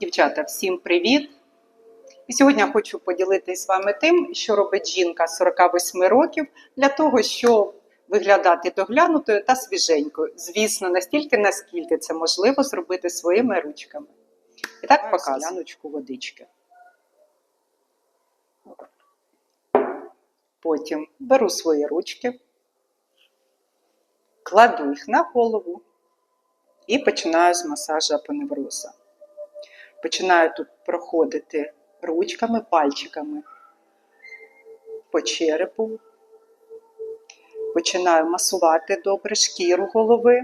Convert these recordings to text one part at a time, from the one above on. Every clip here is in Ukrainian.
Дівчата, всім привіт! І сьогодні я хочу поділитися з вами тим, що робить жінка 48 років для того, щоб виглядати доглянутою та свіженькою. Звісно, настільки, наскільки це можливо зробити своїми ручками. І так показую скляночку водички. Потім беру свої ручки, кладу їх на голову і починаю з масажу апоневроза. Починаю тут проходити ручками, пальчиками по черепу. Починаю масувати добре шкіру голови,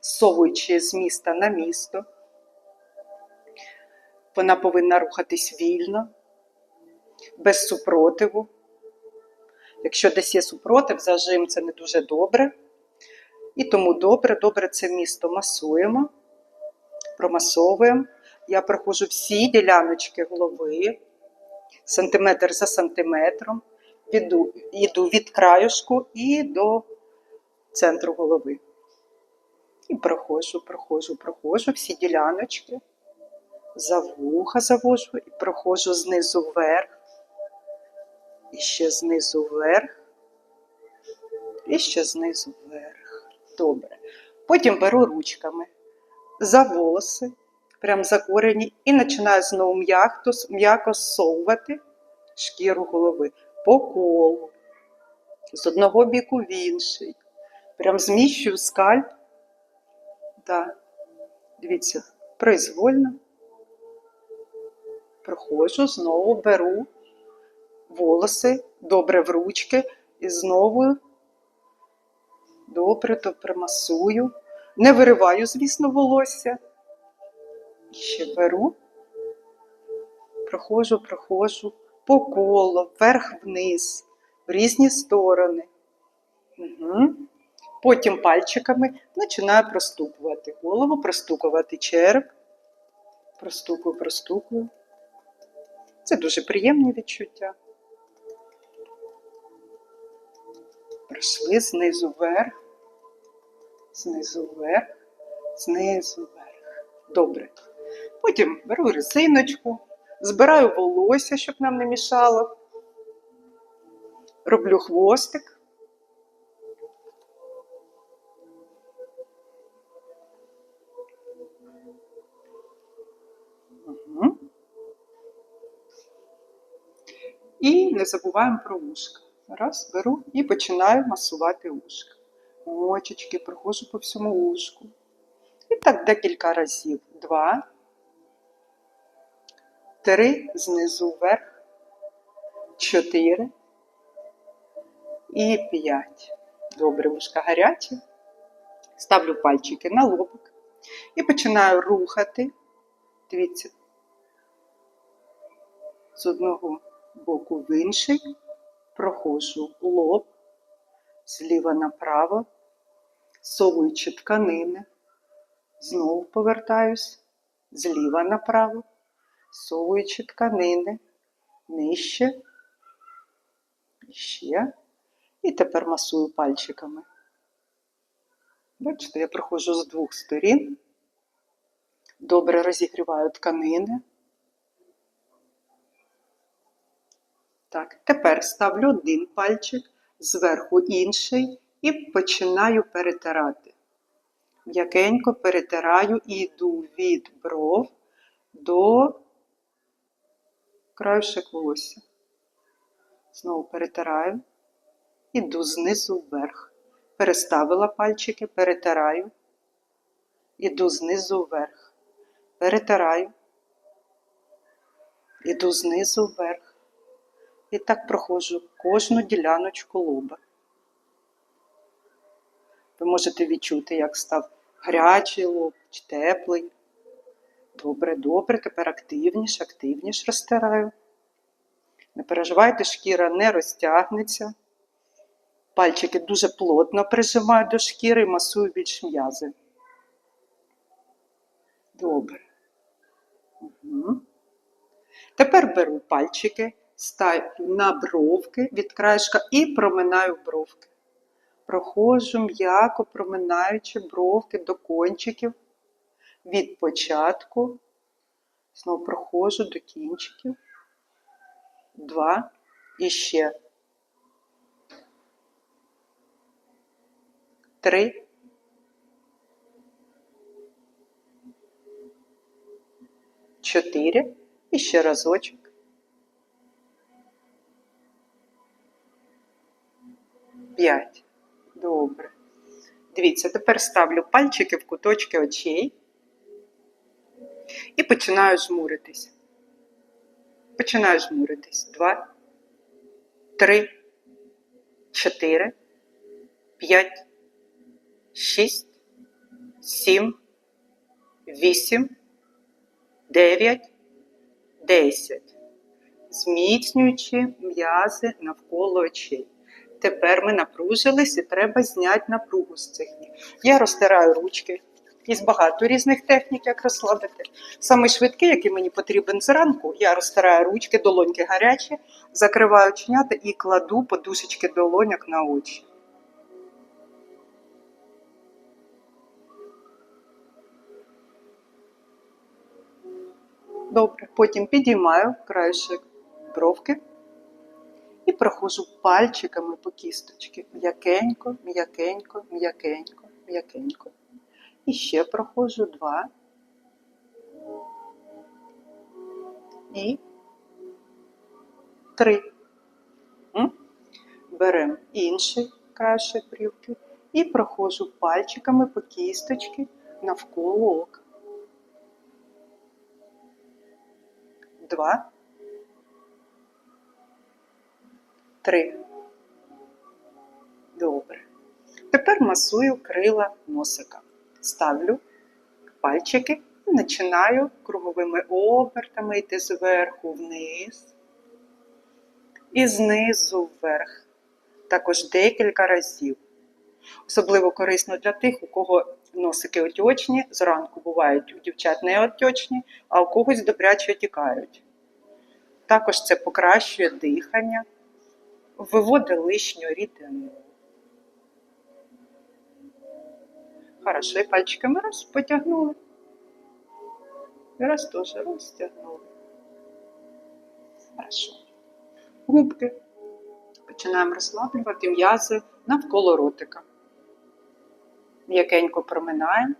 совуючи з міста на місто. Вона повинна рухатись вільно, без супротиву. Якщо десь є супротив, зажим це не дуже добре. І тому добре, добре це місто масуємо, промасовуємо. Я проходжу всі діляночки голови, сантиметр за сантиметром, іду, іду від краюшку і до центру голови. І проходжу, проходжу, проходжу всі діляночки, за вуха завожу і проходжу знизу вверх, і ще знизу вверх, і ще знизу вверх. Добре. Потім беру ручками за волоси прям за корені, і починаю знову м'яко м'яко зсовувати шкіру голови по колу, з одного біку в інший. Прям зміщую скальп. Да. Дивіться, произвольно. Проходжу, знову беру волоси, добре в ручки і знову добре то примасую. Не вириваю, звісно, волосся. Ще беру, проходжу, проходжу по колу, вверх-вниз, в різні сторони. Угу. Потім пальчиками починаю простукувати голову, простукувати череп. Простукую, простукую. Це дуже приємні відчуття. Пройшли знизу вверх, знизу вверх, знизу вверх. Добре. Потім беру резиночку, збираю волосся, щоб нам не мішало. Роблю хвостик. Угу. І не забуваємо про вушка. Раз, беру і починаю масувати вушка. Очечки, проходжу по всьому вушку. І так декілька разів. Два. Три знизу вверх. Чотири. І п'ять. Добре, вушка гарячі. Ставлю пальчики на лобик. І починаю рухати. Дивіться. З одного боку в інший. Проходжу лоб зліва направо, совуючи тканини. Знову повертаюсь зліва направо, совуючи тканини, нижче, ще. І тепер масую пальчиками. Бачите, я проходжу з двох сторін, добре розігріваю тканини. Так, тепер ставлю один пальчик, зверху інший і починаю перетирати. М'якенько перетираю і йду від бров до краюшек волосся. Знову перетираю, іду знизу вверх. Переставила пальчики, перетираю, іду знизу вверх. Перетираю, іду знизу вверх. І так проходжу кожну діляночку лоба. Ви можете відчути, як став гарячий лоб чи теплий. Добре, добре, тепер активніше, активніше розтираю. Не переживайте, шкіра не розтягнеться. Пальчики дуже плотно прижимаю до шкіри і масую більш м'язи. Добре. Угу. Тепер беру пальчики, ставлю на бровки від краєшка і проминаю бровки. Проходжу м'яко, проминаючи бровки до кончиків від початку Знову проходжу до кінчиків. Два. І ще. Три. Чотири. І ще разочок. П'ять. Добре. Дивіться, тепер ставлю пальчики в куточки очей і починаю жмуритись. Починаю жмуритись. Два, три, чотири, п'ять, шість, сім, вісім, дев'ять, десять. Зміцнюючи м'язи навколо очей. Тепер ми напружились і треба зняти напругу з цих ніг. Я розтираю ручки. Є багато різних технік, як розслабити. Самий швидкий, який мені потрібен зранку, я розтираю ручки, долоньки гарячі, закриваю оченята і кладу подушечки долоняк на очі. Добре, потім підіймаю краєшок бровки і проходжу пальчиками по кісточки. М'якенько, м'якенько, м'якенько, м'якенько. І ще проходжу два. І три. Беремо інший краще брівки і проходжу пальчиками по кісточки навколо ока. Два. Три. Добре. Тепер масую крила носика. Ставлю пальчики і починаю круговими обертами йти зверху вниз і знизу вверх. Також декілька разів. Особливо корисно для тих, у кого носики отечні, зранку бувають у дівчат не отечні, а у когось добряче тікають. Також це покращує дихання, виводить лишню рідину. Хорошо, і пальчиками раз потягнули. Раз теж розтягнули. Хорошо. Губки. Починаємо розслаблювати м'язи навколо ротика. М'якенько проминаємо.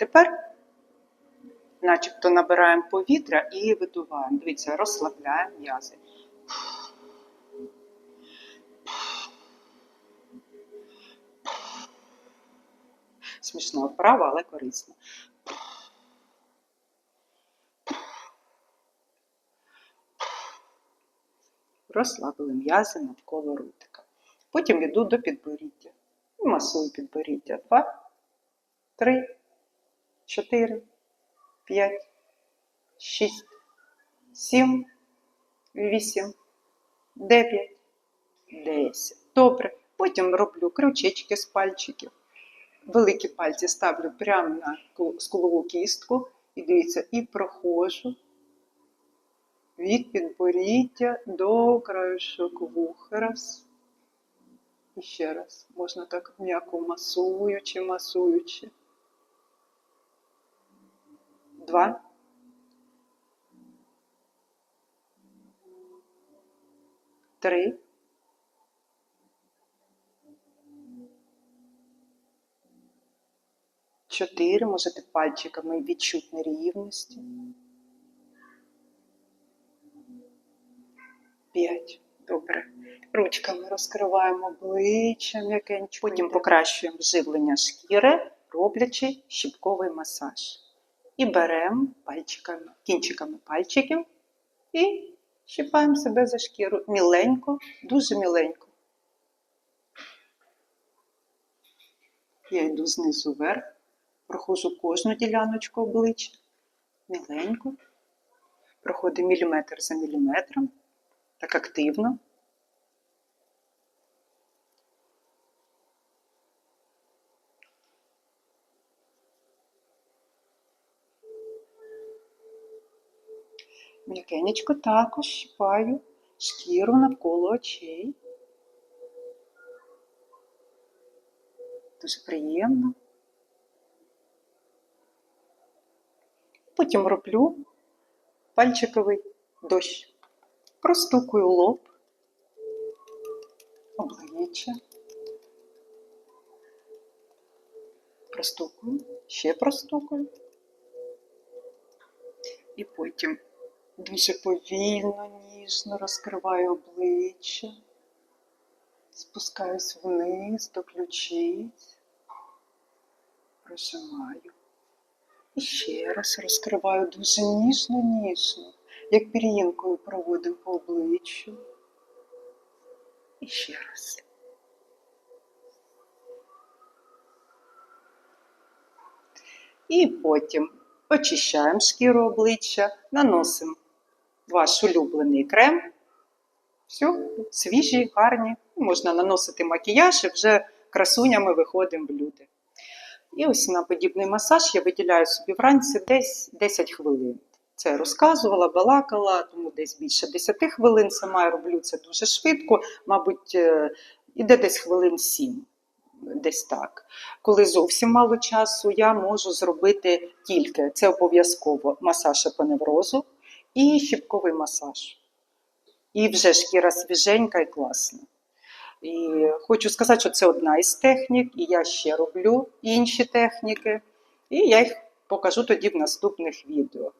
Тепер, начебто, набираємо повітря і видуваємо. Дивіться, розслабляємо м'язи. Смішна вправа, але корисна. Розслабили м'язи навколо ротика. Потім йду до підборіддя. Масую підборіддя. Два, три, чотири, п'ять, шість, сім, вісім, дев'ять, десять. Добре. Потім роблю крючечки з пальчиків. Великі пальці ставлю прямо на ку- скулову кістку. І дивіться, і проходжу від підборіддя до краюшок вуха. Раз. І ще раз. Можна так м'яко масуючи, масуючи. Два. Три. Чотири. Можете пальчиками відчути нерівності. П'ять. Добре. Ручками розкриваємо обличчя м'якенько. Потім покращуємо живлення шкіри, роблячи щіпковий масаж. І беремо пальчиками, кінчиками пальчиків і щипаємо себе за шкіру міленько, дуже міленько. Я йду знизу вверх, проходжу кожну діляночку обличчя, міленько, проходить міліметр за міліметром, так активно. Легенечко також щипаю шкіру навколо очей. Дуже приємно. Потім роблю пальчиковий дощ. Простукую лоб, обличчя. Простукую, ще простукую. І потім дуже повільно, ніжно розкриваю обличчя, спускаюсь вниз до ключиць, прожимаю. І ще раз розкриваю дуже ніжно-ніжно, як пір'їнкою проводимо по обличчю. І ще раз. І потім очищаємо шкіру обличчя, наносимо ваш улюблений крем. Все, свіжі, гарні. Можна наносити макіяж і вже красунями виходимо в люди. І ось на подібний масаж я виділяю собі вранці десь 10 хвилин. Це розказувала, балакала, тому десь більше 10 хвилин сама я роблю це дуже швидко, мабуть, е, іде десь хвилин 7. Десь так. Коли зовсім мало часу, я можу зробити тільки це обов'язково масаж апоневрозу і щіпковий масаж. І вже шкіра свіженька і класна. І хочу сказати, що це одна із технік, і я ще роблю інші техніки, і я їх покажу тоді в наступних відео.